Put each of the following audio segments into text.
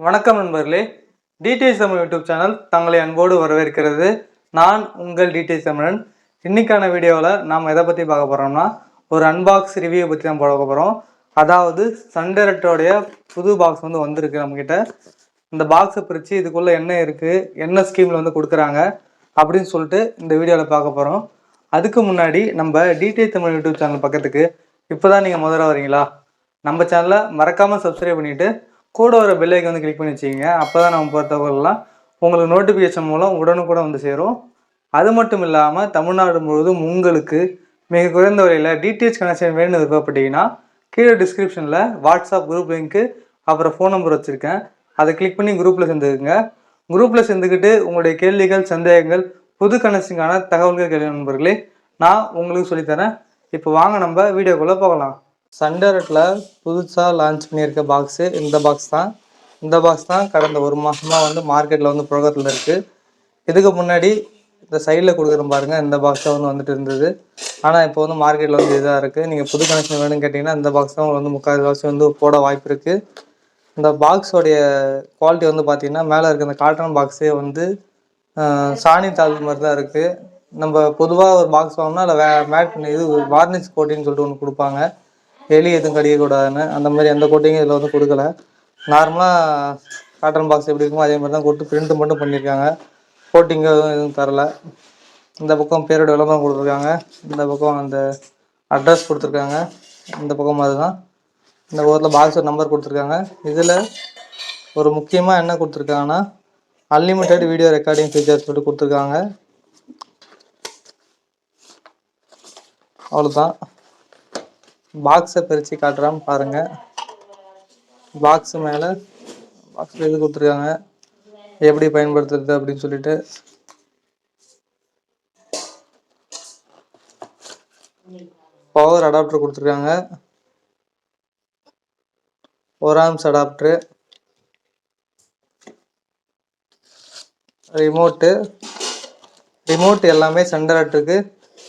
வணக்கம் நண்பர்களே. TDS Tamil YouTube channel தங்களை அன்போடு வரவேற்கிறது. நான் உங்கள் டிடிஎஸ் தமிழன். இன்னைக்கான வீடியோவில் நாம் எதை பற்றி பார்க்க போகிறோம்னா ஒரு அன்பாக்ஸ் ரிவ்யூ பற்றி தான் பார்க்க போகிறோம் அதாவது சண்டரட்டோடைய புது பாக்ஸ் வந்து வந்திருக்கு நம்மக்கிட்ட இந்த பாக்ஸை பிரித்து இதுக்குள்ளே என்ன இருக்குது என்ன ஸ்கீமில் வந்து கொடுக்குறாங்க அப்படின்னு சொல்லிட்டு இந்த வீடியோவில் பார்க்க போகிறோம் அதுக்கு முன்னாடி நம்ம டிடிஎஸ் தமிழ் யூடியூப் சேனல் பக்கத்துக்கு இப்போ தான் நீங்கள் முதல்ல வரீங்களா? நம்ம சேனலை மறக்காமல் சப்ஸ்கிரைப் பண்ணிவிட்டு கூட வர பெல்லைக்கு வந்து கிளிக் பண்ணி வச்சுக்கோங்க. அப்போ தான் நம்ம பொறுத்தவரைலாம் உங்களுக்கு நோட்டிஃபிகேஷன் மூலம் உடனுக்குடன் வந்து சேரும். அது மட்டும் இல்லாமல் தமிழ்நாடு முழுவதும் உங்களுக்கு மிக குறைந்த விலையில் டிடிஹெச் கனெக்ஷன் வேணும்னு விருப்பப்பட்டீங்கன்னா கீழே டிஸ்கிரிப்ஷனில் வாட்ஸ்அப் குரூப் லிங்க்கு அப்புறம் ஃபோன் நம்பர் வச்சுருக்கேன். அதை கிளிக் பண்ணி குரூப்பில் சேர்ந்துக்குங்க. குரூப்பில் சேர்ந்துக்கிட்டு உங்களுடைய கேள்விகள் சந்தேகங்கள் புது கனெக்ஷனுக்கான தகவல்கள் கேள்வி நண்பர்களே நான் உங்களுக்கு சொல்லித்தரேன். இப்போ வாங்க நம்ம வீடியோக்குள்ளே போகலாம். சண்டரட்டில் புதுசாக லான்ச் பண்ணியிருக்க பாக்ஸு இந்த பாக்ஸ் தான். இந்த பாக்ஸ் தான் கடந்த ஒரு மாதமாக வந்து மார்க்கெட்டில் வந்து புழக்கத்தில் இருக்குது இதுக்கு முன்னாடி இந்த சைடில் கொடுக்குறோம் பாருங்கள் இந்த பாக்ஸ் தான் வந்து வந்துட்டு இருந்தது. ஆனால் இப்போ வந்து மார்க்கெட்டில் வந்து இதாக இருக்குது நீங்கள் புது கனெக்ஷன் வேணும்னு கேட்டிங்கன்னா இந்த பாக்ஸ் தான் உங்களுக்கு வந்து முக்கால்வாசி வந்து போட வாய்ப்பு இருக்குது இந்த பாக்ஸோடைய குவாலிட்டி வந்து பார்த்தீங்கன்னா மேலே இருக்க இந்த காட்டன் பாக்ஸே வந்து சாணி தாள் மாதிரி தான் இருக்குது நம்ம பொதுவாக ஒரு பாக்ஸ் வாங்கினா அதில் வே மேட் பண்ணி இது வார்னிஷ் கோட்டின்னு சொல்லிட்டு ஒன்று கொடுப்பாங்க. எலி எதுவும் கடிக்கக்கூடாதுன்னு அந்த மாதிரி எந்த கோட்டிங்கும் இதில் வந்து கொடுக்கல. நார்மலாக காட்டன் பாக்ஸ் எப்படி இருக்குமோ அதே மாதிரி தான் கொடுத்து பிரிண்ட் மட்டும் பண்ணியிருக்காங்க. கோட்டிங் எதுவும் எதுவும் தரல. இந்த பக்கம் பேரோட விளம்பரம் கொடுத்துருக்காங்க. இந்த பக்கம் அந்த அட்ரஸ் கொடுத்துருக்காங்க. இந்த பக்கம் அதுதான். இந்த பக்கத்தில் பாக்ஸ் நம்பர் கொடுத்துருக்காங்க. இதில் ஒரு முக்கியமாக என்ன கொடுத்துருக்காங்கன்னா அன்லிமிட்டெட் வீடியோ ரெக்கார்டிங் ஃபீச்சர் சொல்லிட்டு கொடுத்துருக்காங்க. அவ்வளோதான் பாக்ஸை பிரித்து காட்டுறான்னு பாருங்கள் பாக்ஸ் மேலே பாக்ஸில் இது கொடுத்துருக்காங்க. எப்படி பயன்படுத்துறது அப்படின்னு சொல்லிட்டு. பவர் அடாப்டர் கொடுத்துருக்காங்க. ஒரு ஆம்ஸ் அடாப்டரு ரிமோட்டு ரிமோட் எல்லாமே சென்டராட்டுக்கு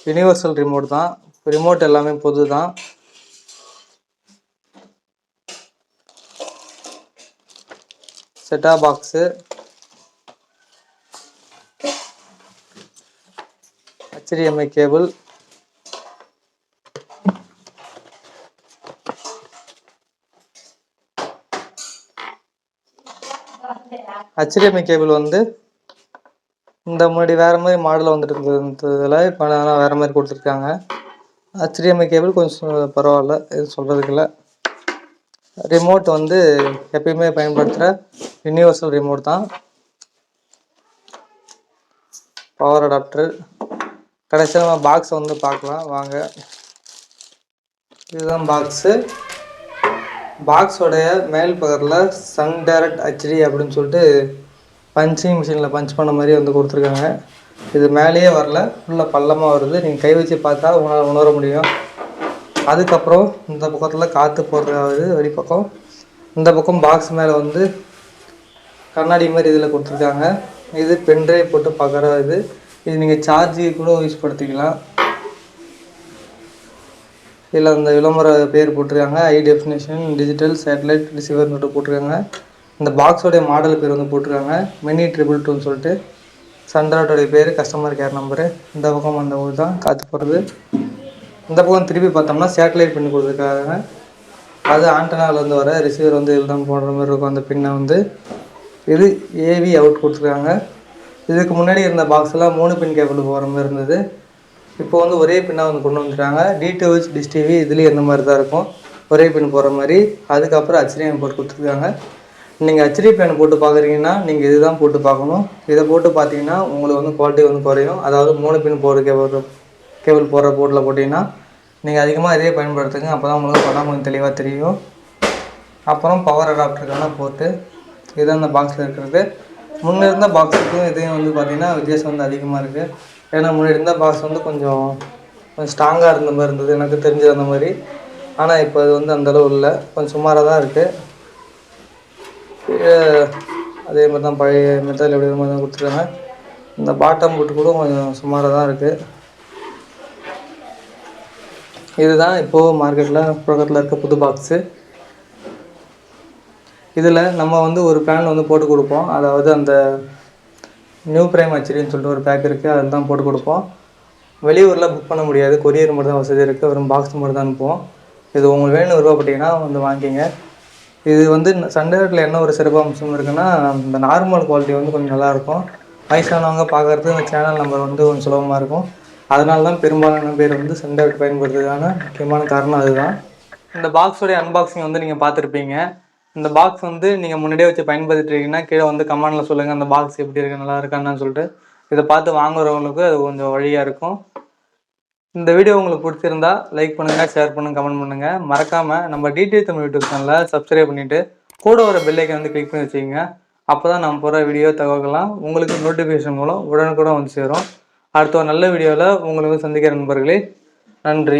யுனிவர்சல் ரிமோட் தான். ரிமோட் எல்லாமே பொது தான் செட்டா box HDMI cable HDMI cable வந்து இந்த முன்னாடி வேறு மாதிரி மாடலில் வந்துட்டு இருந்ததில் இப்போ ஆனால் வேறு மாதிரி கொடுத்துருக்காங்க. ஹெச்டிஎம்ஐ கேபிள் கொஞ்சம் பரவாயில்ல எதுவும் சொல்கிறதுக்கு இல்லை. ரிமோட் வந்து எப்பயுமே பயன்படுத்துகிற யூனிவர்சல் ரிமோட் தான். பவர் அடாப்டர் கடைசியாக நம்ம பாக்ஸை வந்து பார்க்கலாம். வாங்க. இதுதான் பாக்ஸு பாக்ஸோடைய மேல் பக்கத்தில் சன் டேரக்ட் ஹெச்டி அப்படின்னு சொல்லிட்டு பஞ்சிங் மிஷினில் பஞ்ச் பண்ண மாதிரி வந்து கொடுத்துருக்காங்க. இது மேலேயே வரல. ஃபுல்லாக பள்ளமாக வருது. நீங்கள் கை வச்சு பார்த்தா உணர உணர முடியும். அதுக்கப்புறம் இந்த பக்கத்தில் காற்று போடுறது வெளிப்பக்கம் இந்த பக்கம் பாக்ஸ் மேலே வந்து கண்ணாடி மாதிரி இதில் கொடுத்துருக்காங்க. இது பென்ட்ரைவ் போட்டு பார்க்குற இது இது நீங்கள் சார்ஜுக்கு கூட யூஸ் படுத்திக்கலாம். இதில் அந்த விளம்பர பேர் போட்டிருக்காங்க. ஹை டெஃபினேஷன் டிஜிட்டல் சேட்டலைட் ரிசீவர்னு சொல்லிட்டு போட்டிருக்காங்க. இந்த பாக்ஸோடைய மாடல் பேர் வந்து போட்டிருக்காங்க. மினி ட்ரிபிள் டூன்னு சொல்லிட்டு. சன்ட்ராட்டோடைய பேர் கஸ்டமர் கேர் நம்பரு இந்த பக்கம் அந்த ஊர் தான் காற்று போகிறது இந்த பக்கம் திருப்பி பார்த்தோம்னா சேட்டலைட் பின் கொடுத்துருக்காங்க. அது ஆண்டனாலேருந்து வர ரிசீவர் வந்து இதில் தான் போடுற மாதிரி இருக்கும். அந்த பின்னை வந்து இது ஏவி அவுட் கொடுத்துருக்காங்க. இதுக்கு முன்னாடி இருந்த பாக்ஸ்லாம் மூணு பின் கேபிள் போகிற மாதிரி இருந்தது. இப்போ வந்து ஒரே பின்னாக வந்து கொண்டு வந்துட்டாங்க. டிடிஹெச் டிஷ் டிவி இதுலேயும் இந்த மாதிரி தான் இருக்கும். ஒரே பின் போகிற மாதிரி. அதுக்கப்புறம் HDMI போட்டு கொடுத்துருக்காங்க. நீங்கள் ஹெச்டி பேன் போட்டு பார்க்குறீங்கன்னா நீங்கள் இதுதான் போட்டு பார்க்கணும். இதை போட்டு பார்த்தீங்கன்னா உங்களுக்கு வந்து குவாலிட்டி வந்து குறையும். அதாவது மூணு பின் போடுற கேபிள் கேபிள் போடுற போர்ட்டில் போட்டிங்கன்னா நீங்கள் அதிகமாக இதே பயன்படுத்துங்க. அப்போ தான் உங்களுக்கு படம் கொஞ்சம் தெளிவாக தெரியும். அப்புறம் பவர் அடாப்டருக்கான போர்ட்டு இதுதான் அந்த பாக்ஸில் இருக்கிறது. முன்னே இருந்த பாக்ஸுக்கும் இதையும் வந்து பார்த்திங்கன்னா வித்தியாசம் வந்து அதிகமாக இருக்குது ஏன்னா முன்னாடி இருந்த பாக்ஸ் வந்து கொஞ்சம் கொஞ்சம் ஸ்ட்ராங்காக இருந்த மாதிரி இருந்தது. எனக்கு தெரிஞ்சது அந்த மாதிரி. ஆனால் இப்போ அது வந்து அந்தளவு இல்லை. கொஞ்சம் சுமாராக தான் இருக்குது அதே மாதிரி தான் பழைய மெத்தடில் எப்படி மாதிரி தான் கொடுத்துருக்காங்க. இந்த பாட்டம் போட்டு கூட கொஞ்சம் சுமாராக தான் இருக்குது இதுதான் இப்போது மார்க்கெட்டில் புழக்கத்தில் இருக்க புது பாக்ஸு இதில் நம்ம வந்து ஒரு பேனல் வந்து போட்டு கொடுப்போம். அதாவது அந்த நியூ பிரைம் அச்சடின்னு சொல்லிட்டு ஒரு பேக் இருக்குது அதில் தான் போட்டு கொடுப்போம். வெளியூரில் புக் பண்ண முடியாது. கொரியர் மட்டும் தான் வசதி இருக்குது வெறும் பாக்ஸ் மட்டும் தான் அனுப்புவோம். இது உங்களுக்கு வேணும் விருப்பப்பட்டீங்கன்னா வந்து வாங்கிக்கிங்க. இது வந்து சண்டேட்டில் என்ன ஒரு சிறப்பு அம்சம் இருக்குன்னா இந்த நார்மல் குவாலிட்டி வந்து கொஞ்சம் நல்லாயிருக்கும் வயசானவங்க பார்க்குறதுக்கு இந்த சேனல் நம்பர் வந்து கொஞ்சம் சுலபமாக இருக்கும். அதனால தான் பெரும்பாலான பேர் வந்து சண்டேட் பயன்படுத்துறதுக்கான முக்கியமான காரணம் அதுதான். இந்த பாக்ஸோடைய அன்பாக்சிங் வந்து நீங்கள் பார்த்துருப்பீங்க. இந்த பாக்ஸ் வந்து நீங்கள் முன்னாடியே வச்சு பயன்படுத்திட்டு இருக்கீங்கன்னா கீழே வந்து கமெண்டில் சொல்லுங்கள் அந்த பாக்ஸ் எப்படி இருக்கு நல்லா இருக்கான்னு சொல்லிட்டு இதை பார்த்து வாங்குறவங்களுக்கு அது கொஞ்சம் வழியாக இருக்கும். இந்த வீடியோ உங்களுக்கு பிடிச்சிருந்தா லைக் பண்ணுங்கள் ஷேர் பண்ணுங்கள் கமெண்ட் பண்ணுங்கள் மறக்காமல் நம்ம டிடி தமிழ் யூடியூப் சேனலை சப்ஸ்கிரைப் பண்ணிவிட்டு கூட வர பெல்லைக்கை வந்து கிளிக் பண்ணி வச்சுக்கோங்க. அப்போ தான் நம்ம போகிற வீடியோ தகவல்கள்லாம் உங்களுக்கு நோட்டிஃபிகேஷன் மூலம் உடனுக்குடன் வந்து சேரும். அடுத்த ஒரு நல்ல வீடியோவில் உங்களுக்கு சந்திக்கிற நண்பர்களே நன்றி.